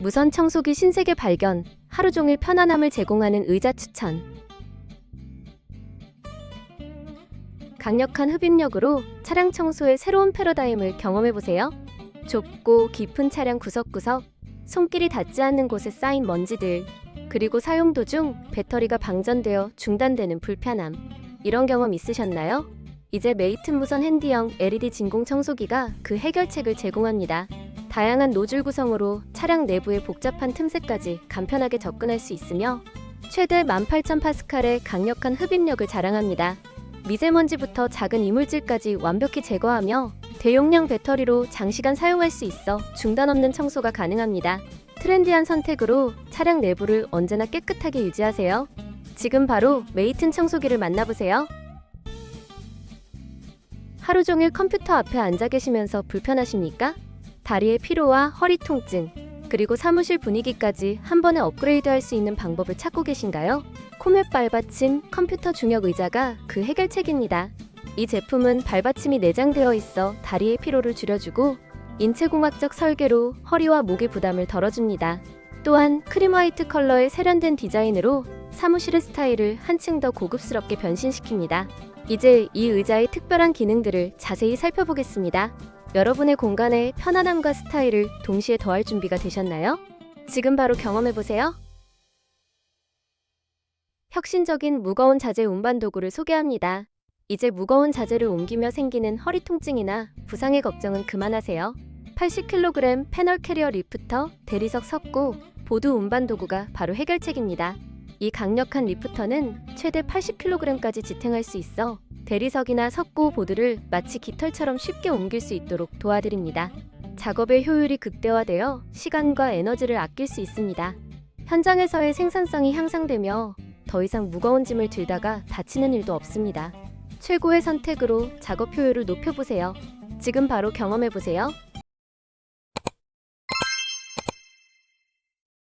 무선 청소기 신세계 발견, 하루 종일 편안함을 제공하는 의자 추천. 강력한 흡입력으로 차량 청소의 새로운 패러다임을 경험해 보세요. 좁고 깊은 차량 구석구석, 손길이 닿지 않는 곳에 쌓인 먼지들, 그리고 사용 도중 배터리가 방전되어 중단되는 불편함. 이런 경험 있으셨나요? 이제 메이튼 무선 핸디형 LED 진공 청소기가 그 해결책을 제공합니다. 다양한 노즐 구성으로 차량 내부의 복잡한 틈새까지 간편하게 접근할 수 있으며 최대 18,000파스칼의 강력한 흡입력을 자랑합니다. 미세먼지부터 작은 이물질까지 완벽히 제거하며 대용량 배터리로 장시간 사용할 수 있어 중단 없는 청소가 가능합니다. 트렌디한 선택으로 차량 내부를 언제나 깨끗하게 유지하세요. 지금 바로 메이튼 청소기를 만나보세요. 하루 종일 컴퓨터 앞에 앉아 계시면서 불편하십니까? 다리의 피로와 허리 통증, 그리고 사무실 분위기까지 한 번에 업그레이드 할 수 있는 방법을 찾고 계신가요? 코멧 발받침 컴퓨터 중역 의자가 그 해결책입니다. 이 제품은 발받침이 내장되어 있어 다리의 피로를 줄여주고 인체공학적 설계로 허리와 목의 부담을 덜어줍니다. 또한 크림 화이트 컬러의 세련된 디자인으로 사무실의 스타일을 한층 더 고급스럽게 변신시킵니다. 이제 이 의자의 특별한 기능들을 자세히 살펴보겠습니다. 여러분의 공간에 편안함과 스타일을 동시에 더할 준비가 되셨나요? 지금 바로 경험해 보세요. 혁신적인 무거운 자재 운반 도구를 소개합니다. 이제 무거운 자재를 옮기며 생기는 허리 통증이나 부상의 걱정은 그만하세요. 80kg 패널 캐리어 리프터, 대리석 석고, 보드 운반 도구가 바로 해결책입니다. 이 강력한 리프터는 최대 80kg까지 지탱할 수 있어 대리석이나 석고 보드를 마치 깃털처럼 쉽게 옮길 수 있도록 도와드립니다. 작업의 효율이 극대화되어 시간과 에너지를 아낄 수 있습니다. 현장에서의 생산성이 향상되며 더 이상 무거운 짐을 들다가 다치는 일도 없습니다. 최고의 선택으로 작업 효율을 높여보세요. 지금 바로 경험해보세요.